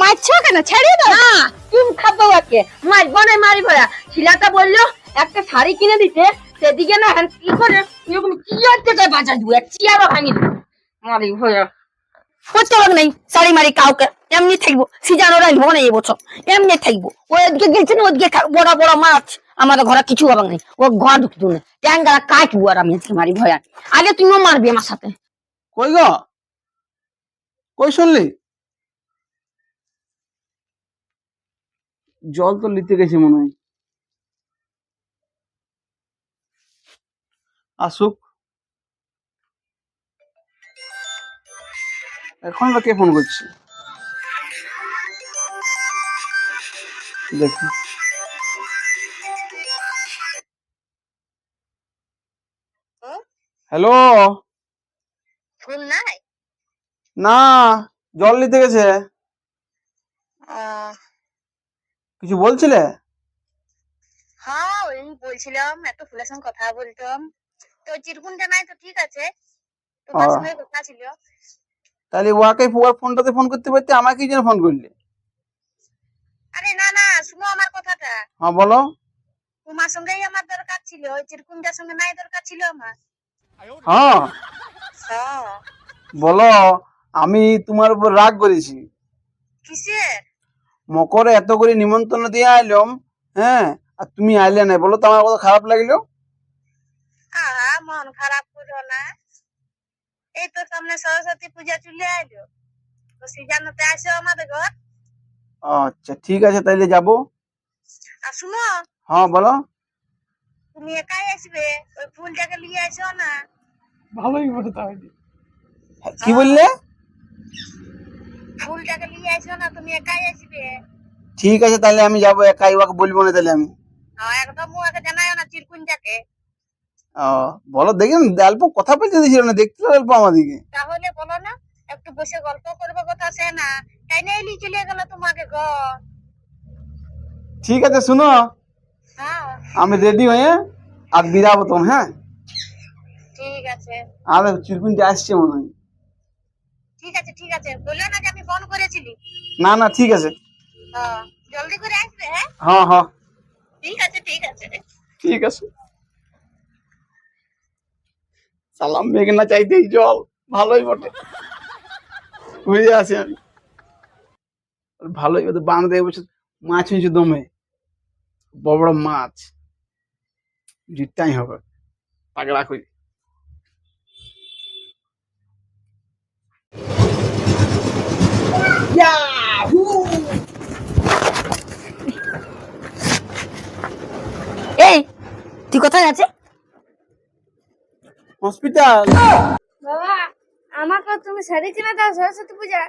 মারছো কেন? ছেড়ে দাও। না তুমি খাব ওকে মারবো না মারি ভরা শিলাটা বলল একটা শাড়ি কিনে দিতে। সেদিকে না হ্যাঁ কি করে? এরকম চিয়ার থেকে বাঁচা দিব এক চিয়ারও ভাঙি দিব মারি ভরা করতে হবে নাই? শাড়ি মারি কাউকে। এমনি থাকব? সিজানো রাখব না এই বছর। এমনি থাকব? ও এদিকে গেছে না ওদিকে বড় বড় মাছ আমাদের ঘরে কিছু হবে নাই ও ঘর ঢুকতো না। ট্যাঙ্গারা কাটবো আর আমি আজকে মারি ভয়া। আগে তুমিও মারবি আমার সাথে। কই গো? কই শুনলি? জল তো নিতে গেছে মনে হয়। আসুক। এখন বা কে ফোন করছে? দেখি। হ্যালো না জল নিতে গেছে। কিছু বলছিলে? হ্যাঁ ওই বলছিলাম ফুলের সঙ্গে কথা বলতাম। তো চিরকুনটা নাই তো ঠিক আছে। তোমার সঙ্গে কথা ছিল। তাহলে ওয়াকে ওয়ার ফোনটাতে ফোন করতে পারতে আমাকে যেন ফোন করলে? আরে না না শুনো আমার কথাটা। হ্যাঁ বলো। তোমার সঙ্গেই আমার দরকার ছিল ওই চিরকুনটার সঙ্গে নাই দরকার ছিল আমার। হ্যাঁ। হ্যাঁ। বলো আমি তোমার উপর রাগ করেছি। কিসের? মকরে এত করে নিমন্ত্রণ দিয়ে আইলাম হ্যাঁ? আর তুমি আইলে না বলো তো আমার কত খারাপ লাগল? মন খারাপ করো না। এই তো সামনে সরস্বতী পূজা চলে আইলো। তো সিজানোতে আসো আমাদের ঘর। আচ্ছা ঠিক আছে তাইলে যাব। আর শুনো হ্যাঁ বলো। তুমি একাই আসবে ওই ফুলটাকে নিয়ে আসো না। ভালোই বলে তাহলে কি বললে? ফুলটাকে নিয়ে আসো না তুমি একাই আসবে। ঠিক আছে তাহলে আমি যাব একাই ওয়াকে বলব না তাহলে আমি। একদম ওকে জানাও না চিরকুনটাকে ও বলো দেখেন অল্প কথা বলতে দিয়েছিল না দেখতে অল্প আমাদিকে তাহলে বলো না একটু বসে গল্প করবে কথা সে না। তাই নিয়ে নিয়ে চলে গেল তোমাকে ঘর ঠিক আছে শুনো। হ্যাঁ। আমি রেডি হয়ে আর বিরাবো তখন হ্যাঁ? ঠিক আছে। আর চিরকুনটা আসছে মনে হয়। ঠিক আছে ঠিক আছে বলল না করেছিলি না না ঠিক আছে। হ্যাঁ জলদি করে আসবে হ্যাঁ? হ্যাঁ হ্যাঁ। ঠিক আছে ঠিক আছে ঠিক আছে। সালাম মেঘনা চাইতেই জল ভালোই বটে। বুঝে আছি আমি। ভালোই বটে বাঁধ দিয়ে বসে মাছ হয়েছে দমে। বড় বড় মাছ। জিতটাই হবে। পাগড়া করি এই তুই কোথায় আছে হসপিটাল। বাবা আমাকে তুমি শাড়ি কিনে দাও সরস্বতী পূজা।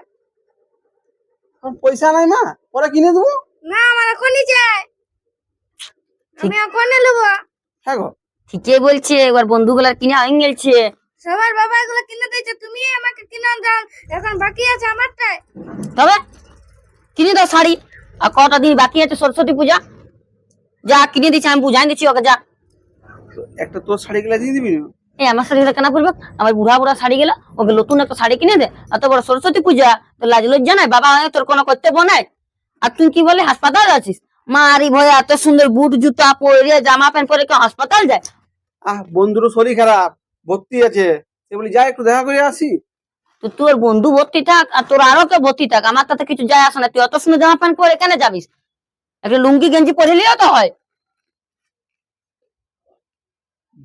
পয়সা নাই মা? পরে কিনে দেবো? না আমার এখনই চাই আমি এখনই নেব। হ্যাঁ গো। ঠিকই বলছে এবার বন্ধুগুলা কিনে আইন গেলছে। সবার বাবা এগুলো কিনে দিয়েছে তুমি আমাকে কিনে দাও। এখন বাকি আছে আমারটাই। তবে কিনে দাও শাড়ি। আর কটা দিন বাকি আছে সরস্বতী পূজা। যা কিনে দিচ্ছি আমি বুঝাই দিচ্ছি ওকে যা। একটা তোর শাড়ি গুলা দিয়ে দিবি? না এই আমার শাড়িটা কেনা পড়বে আমার বুড়া বুড়া শাড়ি গেলা ওকে নতুন একটা শাড়ি কিনে দে এত বড় সরস্বতী পূজা তো লাজ লজ্জা নাই বাবা তোর কোনো কর্তব্য নাই। আর তুই কি বলে হাসপাতাল আছিস? মারি ভয়ে এত সুন্দর বুট জুতা পরে জামা প্যান্ট পরে কেউ হাসপাতাল যায়? আহ বন্ধুরও শরীর খারাপ ভর্তি আছে। সে বলি যা একটু দেখা করে আসি। তো তোর বন্ধু ভর্তি থাক আর তোর আরও কেউ ভর্তি থাক আমার তাতে কিছু যায় আসে না। তুই অত সুন্দর জামা প্যান্ট পরে কেন যাবিস? একটা লুঙ্গি গেঞ্জি পরে নিলেও তো হয়।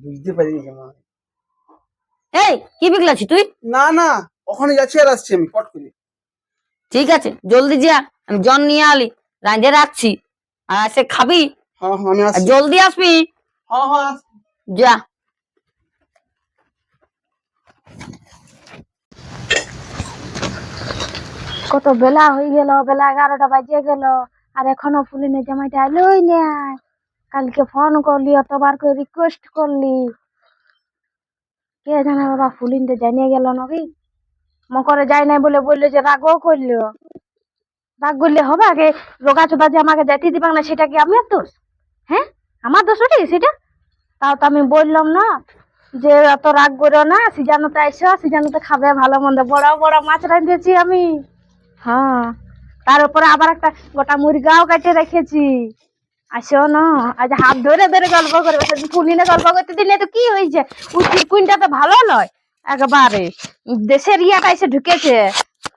বুঝতে পারি মা। এই কি বিকলাছি তুই? না না ওখানে যাচ্ছি আর আসছি আমি পট করে। ঠিক আছে জলদি যা আমি জন নিয়ে আলি রাঁধে রাখছি। আর সে খাবি? হ্যাঁ হ্যাঁ আমি আসছি। জলদি আসবি? হ্যাঁ হ্যাঁ। যা। কত বেলা হয়ে গেল বেলা এগারোটা বাজে গেল আর এখনও ফুলিনের জামাইটা এলোই নাই। কালকে ফোন করলি, অতবার করে রিকোয়েস্ট করলি। কে জানে বাবা ফুলিনটা জানিয়ে গেল নাকি? মকরে যায় নাই বলে বলল যে রাগও করল। রাগ করলে হবে আগে, রোগা চোদা যে আমাকে যেতে দিবাং না, সেটা কি আমার দোষ? হ্যাঁ? আমার দোষ ওটি সেটা? তাও তো আমি বললাম না যে অত রাগ করো না, সিজানোতে আইসো, সিজানোতে খাবে ভালো মন্দ। বড় বড় মাছ রাঁধেছি আমি। হ্যাঁ তার উপরে আবার একটা গোটা মুরগাও কেটে রেখেছি। আসো না আজ হাত ধরে ধরে গল্প করবে, সেদিন ফুলিনে গল্প করতে দিলে তো কি হয়েছে? ওই চিরকুইনটা তো ভালো নয়। একেবারে, দেশের ইয়াটা এসে ঢুকেছে।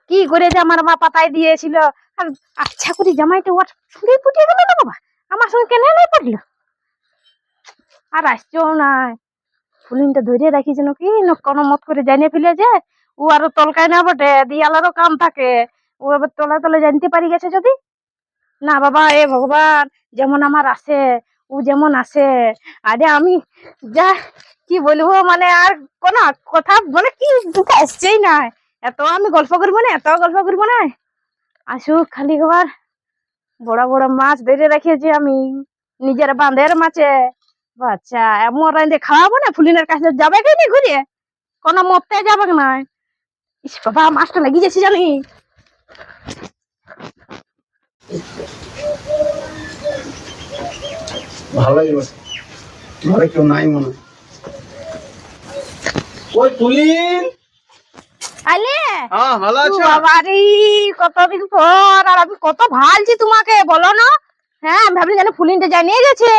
কি করে যে আমার মা পাতায় দিয়েছিল। আর আচ্ছা করে জামাইটা ওর সঙ্গে ফুটিয়ে গেল না বাবা আমার সঙ্গে কেন নাই পড়ল? আর আসছেও নাই। ফুলিনটা ধরে রাখিছে নাকি? না কোনো মত করে জানিয়ে ফেলে যে ও আরও তলকায় না বটে, দিয়ালারও কাম থাকে। ও এবার তলায় তলে জানতে পারি গেছে যদি? না বাবা, এ ভগবান, যেমন আমার আছে ও যেমন আছে আরে আমি যা, কি বলব মানে আর কোন কথা মানে কি আসছেই না। এত আমি গল্প করব না, এত গল্প করব না। আসুক খালি একবার বড় বড় মাছ ধরে রেখেছি আমি, নিজের বাঁধের মাছে বাচ্চা, এমন রাঁধে, খাওয়াবো না, ফুলিনের কাছে যাবে কি নি ঘুরে? কোনো মরতে যাবে না? ইস বাবা, মাছটা লাগিয়ে যাচ্ছে জানি। ভালোই ঘরে কেউ নাই মনে ওই তুলিন! আলে হ্যাঁ ভালো আছো? বাবারি কতদিন পর আর আমি কত ভালছি তোমাকে বলো না। হ্যাঁ আমি ভাবলি যেন ফুলিনটা জানিয়ে গেছে।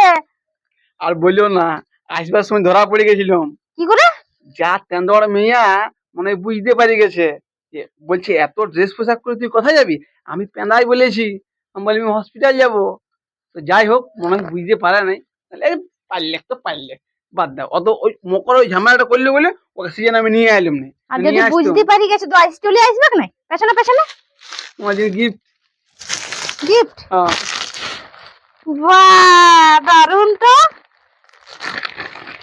আর বলিও না আসবার সময় ধরা পড়ে গেছিলাম। কি করে? যা মেয়া মনে বুঝতে পারি গেছে। বলছে এত ড্রেস পোশাক করে তুই কোথায় যাবি? আমি পেঁদাই বলেছি। আমি বলি আমি হসপিটাল যাব। তো যাই হোক মনে হয় বুঝতে পারে নাই। তাহলে পারলে তো পারলে বাদ দাও। অত ওই মকর ওই ঝামেলাটা করল বলে ওকে সিজন আমি নিয়ে এলাম না। আর যদি বুঝতে পারি গেছে তো আইস চলে আসবে না? পেছনে পেছনে? তোমার জন্য গিফট গিফট হ্যাঁ। বাহ দারুণ তো।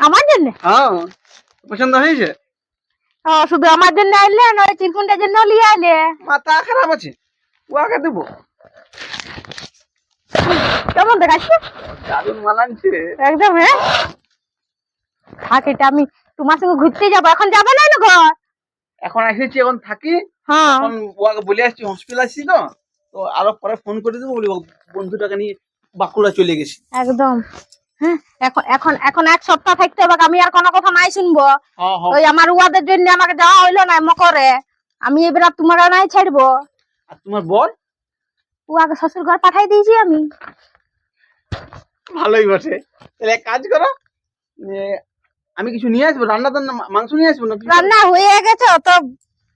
আমার জন্য? হ্যাঁ পছন্দ হয়েছে? ও শুধু আমার জন্য আইলে নয় চিরকুনটার জন্য লিয়ে আইলে মাথা খারাপ আছে ও আগে দেবো। কেমন দেখাচ্ছে? দারুণ একদম হ্যাঁ? থাক এটা আমি তোমার সঙ্গে ঘুরতে যাব। এখন যাবে না না ঘর? এখন এসেছি এখন থাকি। হ্যাঁ। এখন ওকে বলে আসছি হসপিটাল আসছি তো। তো আরও পরে ফোন করে দেবো বলি বন্ধুটাকে নিয়ে বাঁকুড়া চলে গেছি। একদম হ্যাঁ? এখন এখন এখন এক সপ্তাহ থাকতে হবে আমি আর কোনো কথা নাই শুনব। হ্যাঁ হ্যাঁ। ওই আমার উয়াদের জন্য আমাকে যাওয়া হইল না মকরে আমি এবার তোমার নাই ছাড়বো। আর তোমার বর? উয়াকে শ্বশুর ঘর পাঠাই দিয়েছি আমি। ভালোই বটে। তাহলে এক কাজ করো আমি কিছু নিয়ে আসব? রান্না টান্না মাংস নিয়ে আসব না রান্না হয়ে গেছে অত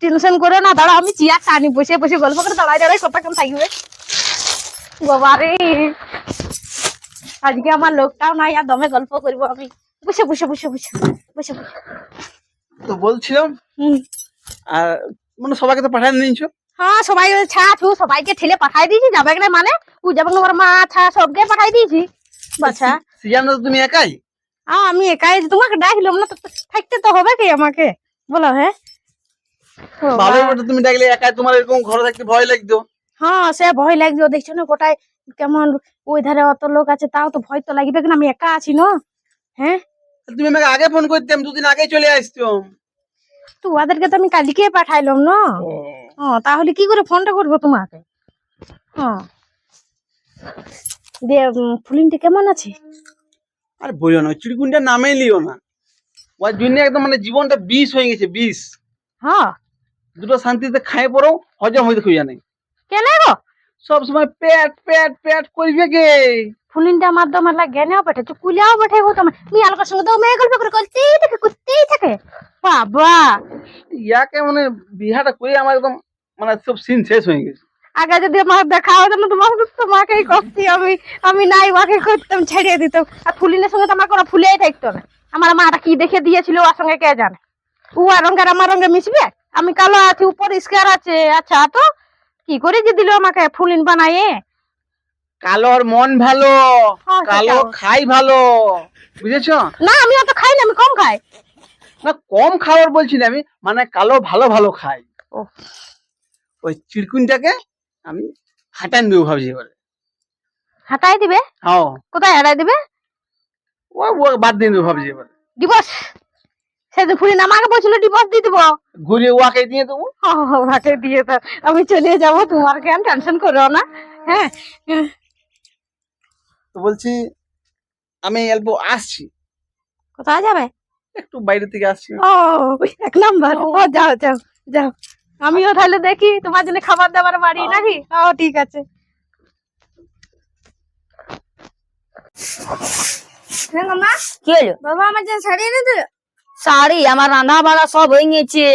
টেনশন করে না দাঁড়া আমি চেয়ার টানি বসে বসে গল্প করে দাঁড়াই দাঁড়াই কতক্ষণ থাকবে? বাবারে আজকে আমার লোকটাও নাই আর দমে গল্প করব আমি। বসে বসে বসে বসে বসে বসে। তো বলছিলাম আর মানে সবাইকে তো পাঠায় নিয়েছো? হ্যাঁ সবাই ছা ছু সবাইকে ঠেলে পাঠাই দিয়েছি যাবে না মানে? ও যাবে আমার মা ছা সবকে পাঠাই দিয়েছি। সিজানো তো তুমি একাই? আহ, আমি একাই তোমাকে ডাকলাম না থাকতে তো হবে কি আমাকে? বলো হ্যাঁ ভালোই বটে তুমি ডাকলে একাই তোমার এরকম ঘরে থাকতে ভয় লাগতো। হ্যাঁ সে ভয় লাগছে দেখছ না গোটায় কেমন ওই ধারে অত লোক আছে তাও তো ভয় তো লাগবে না আমি একা আছি না হ্যাঁ তুমি আমাকে আগে ফোন করতাম দুদিন আগে চলে আসতাম তো ওদেরকে তো আমি কালকে পাঠাইলাম না? ও। তাহলে কি করে ফোনটা করব তোমাকে? হ্যাঁ দিয়ে ফুলিনটা কেমন আছে? আর বলিও না চিড়কুনটা নামেই লিও না। ওর জন্য একদম মানে জীবনটা বিষ হয়ে গেছে বিষ। হ্যাঁ দুটো শান্তিতে খাই পড়ো হজম হইতে খুঁজে নেই কেন গো? সব সময় পেট পেট পেট করবে কে? ফুলিনটা আমার দমে লাগে না বেটে তো কুলিয়াও বেঠে হতো আমার মিয়ালকার সঙ্গে তো মেয়ে গল্প করে করতেই থাকে করতেই থাকে। বাবা! ইয়াকে মানে বিহাটা করে আমার একদম মানে সব সিন শেষ হয়ে গেছে। আগে যদি আমার দেখা হতো না তোমার তোমাকেই করছি আমি আমি নাই ওকে করতাম ছেড়ে দিতাম। আর ফুলিনের সঙ্গে তো আমার কোনো ফুলেই থাকতো না। আমার মাটা কি দেখে দিয়েছিল ওর সঙ্গে কে জানে? ও আর রঙের আমার রঙে মিশবে? আমি কালো আছি উপর স্কার আছে আচ্ছা তো? কি করে যে দিল আমাকে? ফুলিন বানাইয়ে কালোর মন ভালো হ্যাঁ, কালো খাই ভালো। বুঝেছ? না আমি অত খাই না আমি কম খাই। না কম খাওয়ার বলছি না আমি মানে কালো ভালো ভালো খাই। ওই চিরকুনটাকে আমি হাঁটান দেবো ভাবছি এবারে। হাঁটাই দিবে? হ্যাঁ। কোথায় হাঁটাই দিবে? ও বাদ দিয়ে দেবো ভাবছি এবারে। ডিভোর্স সেদিন ফুলিন আমাকে বলছিল ডিভোর্স দিয়ে দিবো। ঘুরে ওয়াকে দিয়ে দেবো? আমাকে দিয়ে দাও আমি চলে যাব তোমার কেন টেনশন করো না হ্যাঁ? তো বলছি আমি অল্প আসছি। কোথায় যাবে? একটু বাইরে থেকে আসছি। ও এক নাম্বার। ও। যাও যাও যাও। আমিও তাহলে দেখি তোমার জন্য খাবার দাবার বাড়ি নাকি? ও ঠিক আছে। হলো? বাবা আমার জন্য শাড়ি এনে দিল। শাড়ি, আমার রান্না বাড়া সব হয়ে গেছে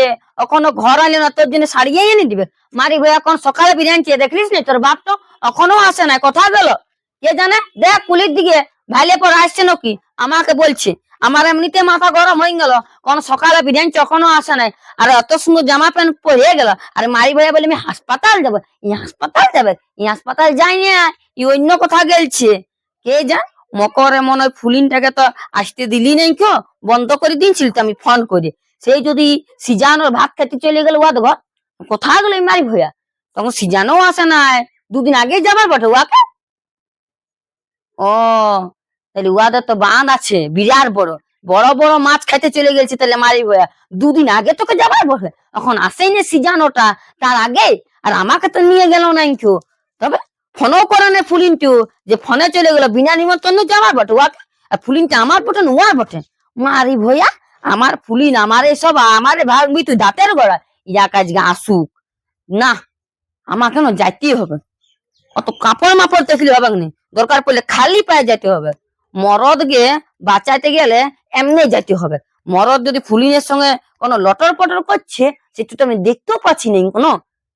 এখনও ঘর আনলে না, তোর জন্য শাড়ি এনে দিবে। মারি ভাই, এখন সকালে বিরিয়ানি দেখলিস নি? তোর বাপ তো এখনও আসে না কথা গেল। কে জানে? দেখ, কুলির দিকে ভাইলে পর আসছে নাকি? আমাকে বলছে। আমার এমনিতে মাথা গরম হয়ে গেল। কোন সকালে বিরিয়ানি এখনও আসে নাই। আর এত সুন্দর জামা প্যান্ট পরে গেল। আর মারি ভাইয়া বলে, আমি হাসপাতাল যাব। ই হাসপাতাল যাবে? ই হাসপাতাল যাই না ই অন্য কথা গেলছে। কে জান? মকরে মনে হয় ফুলিনটাকে তো আসতে দিলি নাই কেউ বন্ধ করে দিয়েছিল তো আমি ফোন করে। সেই যদি সিজানোর ভাত খেতে চলে গেল ওয়াদ ঘর কোথায় গেল মারি ভইয়া তখন সিজানো আসে নাই, দুদিন আগে যাবার বটে ওয়াকে ও, তাহলে ওয়াদের তো বাঁধ আছে, বিরাট বড়। বড় বড় মাছ খাইতে চলে গেছে তাহলে মারি ভইয়া দুদিন আগে তোকে যাবার বটে। এখন আসেই না সিজানোটা, তার আগে, আর আমাকে তো নিয়ে গেল নাই কেউ তবে ফোনও করে না ফুলিনটু। যে ফোনে চলে গেল, বিনা নিমন্ত্রণ আমার বটে, ওয়াকে। আর ফুলিনটা আমার বটে না, ওয়ার বটে। মারি ভইয়া আমার ফুলিন, আমার এসব, আমারে ভাববি তুই দাঁতের গড়া ইয়া কাজ আসুক। না, আমার কেন যাইতেই হবে? অত কাপড় মাপড় দেখলে হবে না দরকার পড়লে খালি পায়ে যেতে হবে। মরদ গে বাঁচাইতে গেলে এমনি যাইতে হবে। মরদ যদি ফুলিনের সঙ্গে কোনো লটর পটর করছে, সেটা তো আমি দেখতেও পাচ্ছি না কোনো।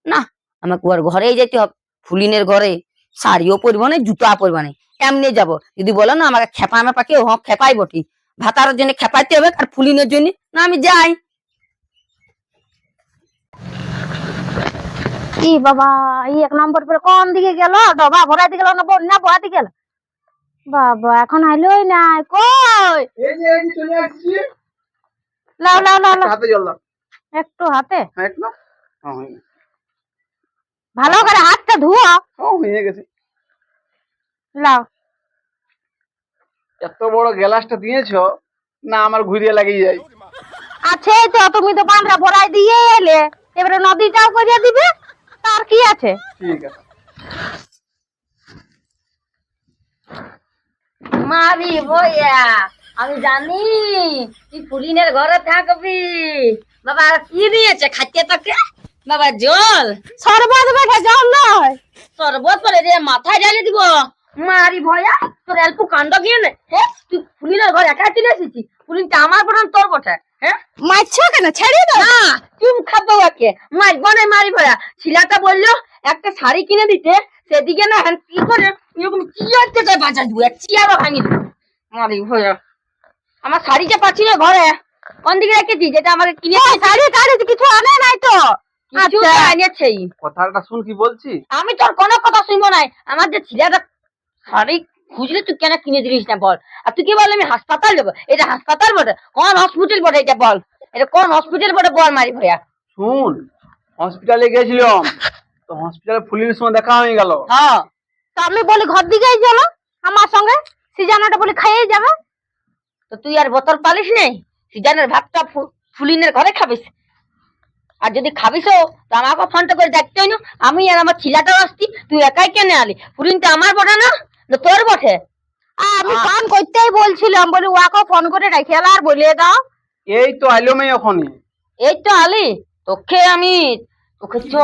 না, আমাকে ওর ঘরেই যেতে হবে। ফুলিনের ঘরে। শাড়িও পরবো না জুতা পরবো না। এমনি যাব। যদি বলো না আমাকে খেপা মেপাকে হ খেপাই বটি। ভাতার জন্য খেপাইতে হবে আর ফুলিনের জন্য না আমি যাই। কি বাবা এই এক নম্বর পরে কোন দিকে গেল? ডবা ভরাইতে গেল না বন্যা ভরাইতে গেল? বাবা এখন আইলোই নাই কই? এই যে এই চলে আসছি। লাও লাও লাও। হাতে জল দাও। একটু হাতে। হ্যাঁ একটু হ্যাঁ ভালো করে হাতটা ধুও হ্যাঁ হয়ে গেছে। লাও। এত বড় গ্লাসটা দিয়েছ না আমার ঘুরিয়ে লাগিয়ে যায়। আছে তো তুমি তো বাঁধরা ভরাই দিয়ে এলে এবারে নদীটাও করে দিবে তার কি আছে? ঠিক আছে। মারি ভয়া আমি জানি তুই পুলিনের ঘরে থাকবি। বাবা কি দিয়েছে খাইতে তোকে? বাবা জল। সরবত বেঠে জল নয়। শরবত করে রে মাথায় ঢালে দিব। মারি ভয়া তোর অল্প কাণ্ড গিয়ে নে হ্যাঁ তুই ফুলিনের ঘর একা চলে এসেছিস? ফুলিনটা আমার বটন তোর বটে হ্যাঁ মারছো কেন? ছেড়ে দাও। না চুম খাব ওকে মারবো না মারি ভয়া। ছিলাটা বলল একটা শাড়ি কিনে দিতে সেদিকে না হ্যাঁ কি করে এরকম চিয়ারতে চাই বাঁচা দিব চিয়ারও ভাঙি দিব মারি ভয়া। আমার শাড়িটা পাচ্ছি না ঘরে কোন দিকে রেখেছি যেটা আমাকে কিনে শাড়ি টাড়ি কিছু আনে নাই তো। কিছু আচ্ছা। কথাটা শুন কি বলছি আমি তোর কোনো কথা শুনব নাই। আমার যে ছেলেটা শাড়ি খুঁজলে তুই কেন কিনে দিলিস না বল? আর তুই কি বল আমি হাসপাতাল যাব? এটা হাসপাতাল বটে কোন হসপিটাল বটে এটা বল? এটা কোন হসপিটাল বটে বল মারি ভয়া শুন হসপিটালে গেছিলাম। তো হসপিটালে ফুলিনের সময় দেখা হয়ে গেল। হ্যাঁ। তো আমি বলি ঘর দিকেই চলো আমার সঙ্গে? সিজানাটা বলি খাইয়ে যাবে? তো তুই আর বোতল পালিস নেই? সিজানের ভাতটা ফু- ফুলিনের ঘরে খাবিস? আর যদি খাবিসও তো আমাকে ফোনটা করে দেখতে না আমি আর আমার ছিলাটাও আসছি তুই একাই কেন আলি? ফুলিনটা আমার বটে না? তোর বটে? আ, আমি। ফোন করতেই বলছিলাম বলি ওয়াকে ফোন করে রেখে আর বলিয়ে দাও। এই তো আইলো মেয়ে ওখানে। এই তো আলি তোকে আমি তোকে চ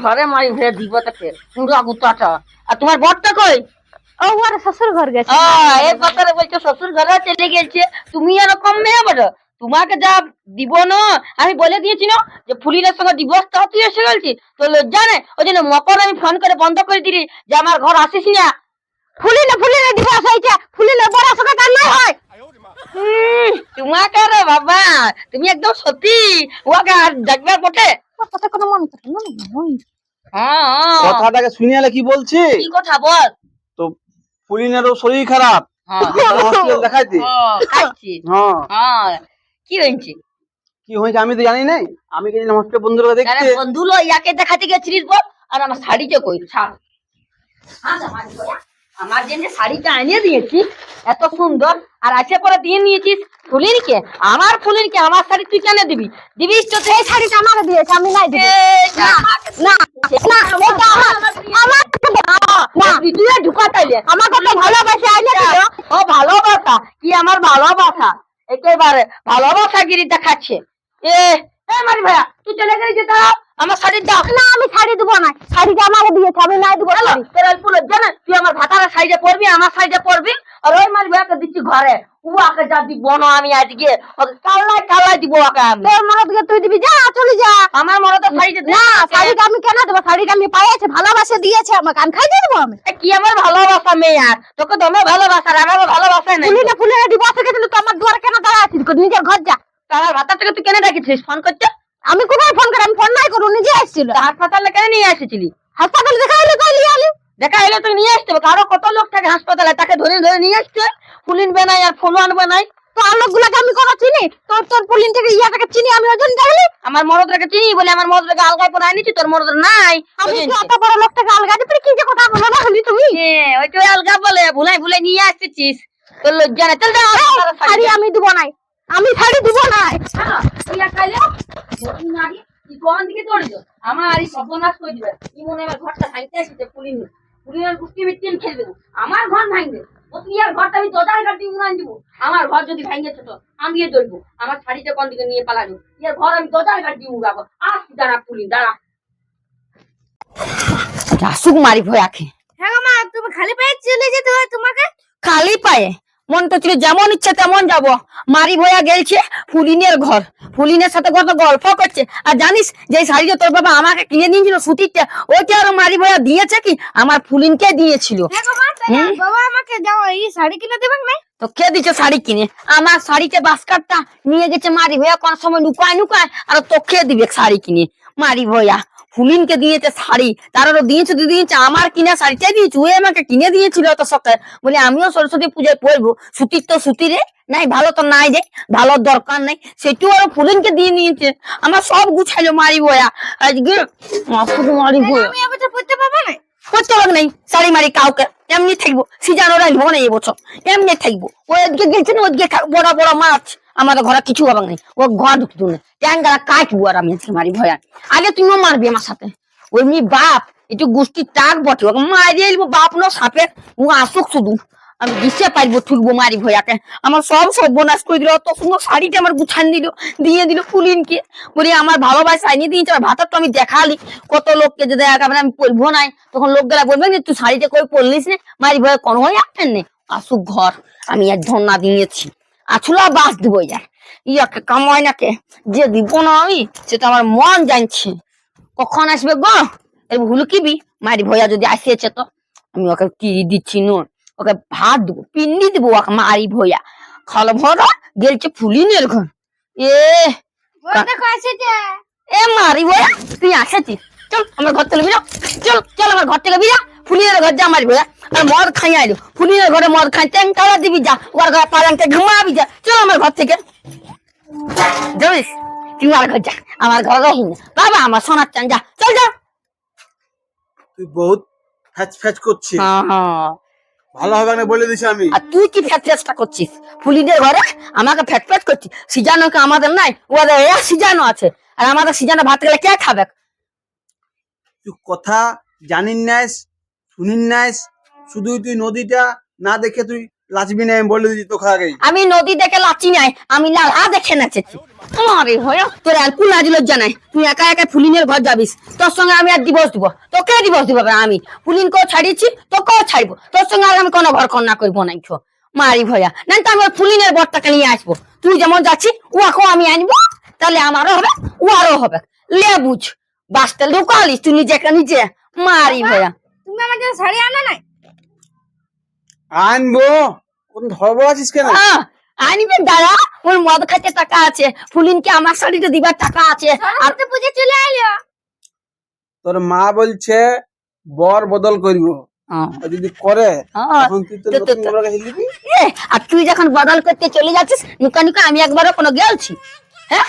ঘরে মারি ভরে দিব তোকে পুরো গুতাটা। আর তোমার বরটা কই? ও ওর শ্বশুর ঘর গেছে এই কথাটা বলছো শ্বশুর ঘরে চলে গেছে। তুমি এরকম মেয়ে বলো তোমাকে যা দিব না আমি বলে দিয়েছি না যে ফুলিনের সঙ্গে ডিভোর্সটা তুই এসে গেছি। তো লজ্জা নেই? ওই জন্য মকর আমি ফোন করে বন্ধ করে দিলি যে আমার ঘর আসিস না। ফুলিলে ফুলিলে দিবস হয়েছে। ফুলিলে বড় সঙ্গে কার নাই হয়। তোমাকে রে বাবা তুমি একদম সত্যি ওকে আর দেখবে বটে? কথা কোনো মন করে না হ্যাঁ। হ্যাঁ। কথাটাকে শুনে এলে কি বলছি? কি কথা বল? তো ফুলিনেরও শরীর খারাপ। হ্যাঁ। হসপিটাল দেখাইতে হ্যাঁ, হ্যাঁ। হ্যাঁ। কি হয়েছে কি হয়েছে আমি তো জানি নাই। আমি গেছিলাম হসপিটাল বন্ধুরা দেখতে। বন্ধু লো ইয়াকে দেখাতে গেছিলিস বল আর আমার শাড়িটা কই? ছাড়। আমার জন্য শাড়িটা এনে দিয়েছি এত সুন্দর। আর আছে পরে দিয়ে নিয়েছিস ফুলিনকে আমার ফুলিনকে আমার শাড়ি তুই কেন দিবি? দিবিস তো এই শাড়িটা আমাকে দিয়েছে আমি নাই দিব। না না না এটা আমার আমার না তুই ঢুকাতাইলে আমাকে তো ভালোবাসে আইলে ও ভালোবাসা কি আমার ভালোবাসা? একেবারে ভালোবাসা গিরি দেখাচ্ছে এ মারি ভাইয়া তুই চলে গেলি যে তারা আমার শাড়ি দাও না আমি শাড়ি দিব না। শাড়িটা আমাকে দিয়েছে আমি নাই দিব শাড়ি। তোর অল্প লজ্জা না তুই আমার ভাতারা সাইডে পড়বি আমার সাইডে পড়বি আর ওই মাল ভাইকে দিচ্ছি ঘরে। উয়াকে যা দিব না আমি আজকে ওকে কাল্লাই কাল্লাই দিব ওকে আমি। তোর মনে থেকে তুই দিবি যা চলে যা। আমার মনে তো শাড়িটা না শাড়িটা আমি কেন দেবো? শাড়িটা আমি পাইছে ভালোবাসে দিয়েছে আমাকে। আমি খাই দিয়ে দেবো আমি? এ কি আমার ভালোবাসা মেয়ে আর? তোকে তো আমার ভালোবাসা আর আমার ভালোবাসা নাই। ফুলিনে ফুলিনে ডিভোর্স গেছিল তো আমার দুয়ারে কেন দাঁড়া আছিস? নিজের ঘর যা। আমার ভাতার থেকে তুই কেন ডাকিছিস ফোন করতে আমি কোথায় ফোন করে? আমি ফোন নাই করু নিজে আসছিল। তো হাসপাতালে কেন নিয়ে এসেছিলি? হাসপাতালে দেখাইলে কই লিয়ে আলি। দেখা এলে তুই নিয়ে আসতে কারও কত লোক থাকে হাসপাতালে? তাকে ধরে ধরে নিয়ে আসছে। ফুলিন বেনাই আর ফোন আনবে নাই তো আর লোকগুলাকে আমি কোনো চিনি? তোর তোর পুলিন থেকে ইয়াটাকে চিনি আমি ওজন দেখলি আমার মরদটাকে চিনি বলে আমার মরদটাকে আলগায় পরে আনিছি তোর মরদ নাই। আমি। অত বড় লোকটাকে আলগা দিবি কি যে কথা বলো না তুমি? হ্যাঁ, ওই তো আলগা বলে ভুলাই ভুলাই নিয়ে আসতেছিস তোর লজ্জা নাই। চল যা শাড়ি আমি দিব নাই। আমি শাড়ি দিব নাই। আমার এই সর্বনাশ করে দিবে কি মনে আমার ঘরটা ভাঙতে পুলিন পুলিনের গুষ্টি আমার ঘর ভাঙবে। ও তুই আর ঘরটা আমি দোতাল কাটি উড়ান দিব। আমার ঘর যদি ভাঙেছে তো আমি এ ধরবো আমার শাড়িটা কোন দিকে নিয়ে পালাবো? ইয়ার ঘর আমি দোতাল কাটি উড়াবো। আস দাঁড়া পুলিন দাঁড়া। আসুক মারি ভয় আখে। হ্যাঁ মা তুমি খালি পায়ে চলে যেতে হয় তোমাকে? খালি পায়ে? মন তো ছিল যেমন ইচ্ছে তেমন যাব। মারি ভয়া গেলছে ফুলিনের ঘর। ফুলিনের সাথে কত গল্প করছে। আর জানিস যে শাড়িটা তোর বাবা আমাকে কিনে দিয়েছিল সুতিরটা ওইটা আরও মারি ভয়া দিয়েছে কি? আমার ফুলিনকে দিয়েছিল? বাবা আমাকে যাও এই শাড়ি কিনে দেবেন না তো কে দিচ্ছে শাড়ি কিনে? আমার শাড়িতে বাস্কারটা নিয়ে গেছে মারি ভয়া। কোন সময় লুকায় লুকায় আর তোকে দিবে শাড়ি কিনে। মারি ভয়া। ফুলিনকে দিয়েছে শাড়ি। তারও দিয়েছে তো দিয়েছে আমার কিনা শাড়িটাই দিয়েছে ওই আমাকে কিনে দিয়েছিল অত সকালে। বলে আমিও সরস্বতী পুজোয় পরবো। সুতির তো সুতিরে নাই ভালো তো নাই রে ভালো দরকার নাই। সেটু আরও ফুলিনকে দিয়ে নিয়েছে। আমার সব গুছাইলো মারি ভয়া আজকে মারি এবছর পড়তে পারব না? করতে হবে নাই। শাড়ি মারি কাউকে। এমনি থাকব? সিজানো রাখব না এবছর এমনি থাকব? ও ওদিকে গেছে না ওদিকে খা- বড় বড় মাছ। আমাদের ঘরে কিছু হবে নাই। ও ঘর ঢুকতো না ট্যাঙ্গারা কাটবো আর আমি আজকে মারি ভয়া। আগে তুমিও মারবি আমার সাথে। ওই মি বাপ, একটু গোষ্ঠীর টাক বটে। ওকে মারিয়ে এলবো বাপ নো সাপে। ও আসুক শুধু। আমি দিশে পারব ঠুকবো মারি ভয়াকে। আমার সব সর্বনাশ করে দিল। অত সুন্দর শাড়িটা আমার গুছান দিল, দিয়ে দিল ফুলিনকে বলি, আমার ভালোবাসা আইনি দিয়েছে, আমার ভাতার তো আমি দেখালি। কত লোককে যে দেখা আমি পরবো নাই। তখন লোকগুলা বলবে, যে তুই শাড়িটা করে পরলিস নে মারি ভয় কোনো হয় আসেন নে। আসুক ঘর। আমি এক ধন্না দিয়েছি। আছুলা বাস দিব যার ইয়াকে কামাই নাকে যে দিব না আমি সেটা আমার মন জানছে। কখন আসবে গো? এই হুলকিবি মারি ভয়া যদি আসিয়েছে তো। আমি ওকে কি দিচ্ছি নুন? ওকে ভাত দেবো পিন্ডি দেবো ওকে মারি ভয়া। খালো ভরা গেলছে ফুলিনের ঘর এ এ মারি বয়া তুই আসেছিস। চল আমার ঘর থেকে বিরা। চল চল আমার ঘর থেকে বিরা। ফুলিনের ঘর যা মারি বয়া আর মদ খাই আইলো। ফুলিনের ঘরে মদ খাই ট্যাং কালা দিবি যা ওর ঘরে পালাংতে ঘুমাবি যা। চল আমার ঘর থেকে। যাবিস তুই আমার ঘর যা আমার ঘর রহিন বাবা আমার সোনার চান যা চল যা। তুই বহুত ফ্যাচ ফ্যাচ করছিস। হ্যাঁ হ্যাঁ। ভালো হবে না বলে দিছি আমি। আর তুই কি ফ্যাট ফ্যাটটা করছিস? ফুলিদের ঘরে আমাকে ফ্যাট ফ্যাট করছিস? সিজানো কি আমাদের নাই? ওদের এ সিজানো আছে। আর আমাদের সিজানো ভাত গেলে কে খাবে? তুই কথা জানিন নাইস শুনিন নাইস শুধুই তুই নদীটা না দেখে তুই লাচবি না বলে দিচ্ছি তোকে আগেই। আমি নদী দেখে লাচি নাই, আমি লালা দেখে নাচেছি। আরে হয়, তোর আলকুল লাজ লজ্জা নাই। তুই একা একা ফুলিনের ঘর যাবিস, তোর সঙ্গে আমি আর দিবস দিব, তোকে দিবস দিব আমি। ফুলিনকেও ছাড়িয়েছি, তোকেও ছাড়বো, তোর সঙ্গে আর আমি কোনো ঘর কন্যা করব না ইচ্ছো মারি ভয়া, না তো আমি ফুলিনের বরটাকে নিয়ে আসব। তুই যেমন যাচ্ছি উয়াকেও আমি আনব, তাহলে আমারও হবে উয়ারও হবে। লে বুঝ বাসটা লুকালিস তুই নিজে নিজে, মারি ভয়া। তুমি আমার জন্য শাড়ি আনা নাই? আনব? কোন ধরবো আছিস কেন? আনিবে দাঁড়া। ওর মদ খাইতে টাকা আছে। ফুলিনকে আমার শাড়িটা দিবার টাকা আছে। আর পুজো চলে আইলো। তোর মা বলছে বর বদল করব। যদি করে হ্যাঁ। তখন তুই তো তো- তো- নতুন কাছে নিবি আর তুই যখন বদল করতে চলে যাচ্ছিস নুকা নুকা আমি একবারও কোনো গেলছি হ্যাঁ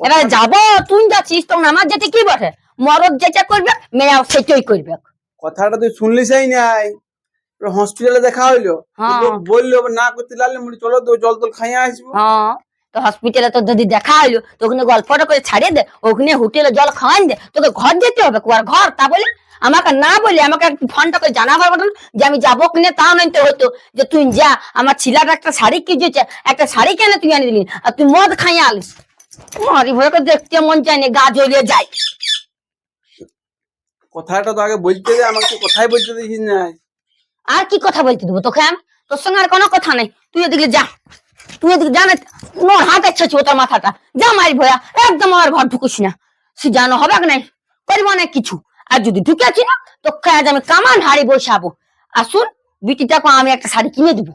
এবার যাব তুই যাচ্ছিস তখন আমার যেতে কি বটে? মরদ যেটা করবে মেয়ে সেটাই করবে। কথাটা তুই শুনলিসই নাই। হসপিটালে দেখা হইল? হ্যাঁ। বলল না করতে লাগলে মুড়ি চলো তো জল টল খাইয়া আসব। হ্যাঁ। তো হসপিটালে তো যদি দেখা হইল তো ওখানে গল্পটা করে ছাড়িয়ে দে ওখানে হোটেলে জল খাওয়ান দে তোকে ঘর যেতে হবে কুয়ার ঘর। তা বলে আমাকে না বলে আমাকে একটু ফোনটা করে জানাবার মতন যে আমি যাব কিনে তাও নাইতে হতো যে তুই যা আমার ছিলার একটা শাড়ি কিনেছে একটা শাড়ি কেন তুই আনি দিলি আর তুই মদ খাইয়া আলিস। মারি ভয়কে দেখতে মন চায় না গা জ্বলিয়ে যায়। কথাটা তো আগে বলতে দে, আমাকে বলতে দিস না। আর কি কথা বলতে তোকে আমি? তোর সঙ্গে আর কোনো কথা তুই এদিকে যা। তুই এদিকে মোর হাত তোর মাথাটা। যা মারি ভয়া, একদম আমার ঘর ঢুকিস না। সে জানো হবে নাই? কিছু। আর যদি ঢুকেছি না তো আজ আমি কামান হাড়ি বসাবো। আসুন বিটিটাকে আমি একটা শাড়ি কিনে দিব।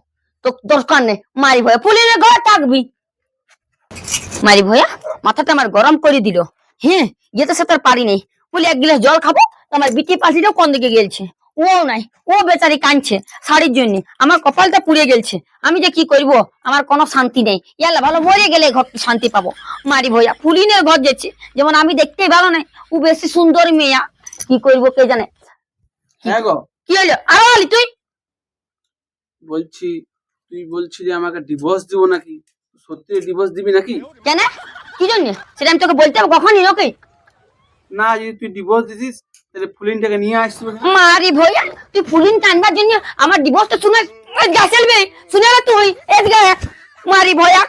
তো দরকার নেই। মারি ভয়া পুলিনের ঘরে থাকবি। মারি ভয়া, মাথাটা আমার গরম করে দিল। হ্যাঁ যেতে সে তার পারি নেই। বলি এক গিলাস জল খাব আমার বিটি পাশিটাও কোন দিকে গেলছে? ও নাই ও বেচারি কাঁদছে শাড়ির জন্য আমার কপালটা পুড়ে গেলছে। আমি যে কি করব? আমার কোনো শান্তি নেই। ইয়ালা ভালো মরে গেলে ঘর শান্তি পাবো। মারি ভইয়া পুলিনের ঘর যাচ্ছে। যেমন আমি দেখতেই ভালো নাই ও বেশি সুন্দর মেয়া। কি করব কে জানে? হ্যাঁ গো। কি হলো আরও বলি তুই। বলছি তুই বলছিলি আমাকে ডিভোর্স দিব নাকি? সত্যি ডিভোর্স দিবি নাকি? কেন? কি জন্য? সেটা আমি তোকে বলতে হবে কখনই ওকে না যদি তুই ডিভোর্স দিছিস মারি ভইয়া তুই ফুলিন টানবার জন্য আমার শুনে শুনে তুই। মারি ভইয়া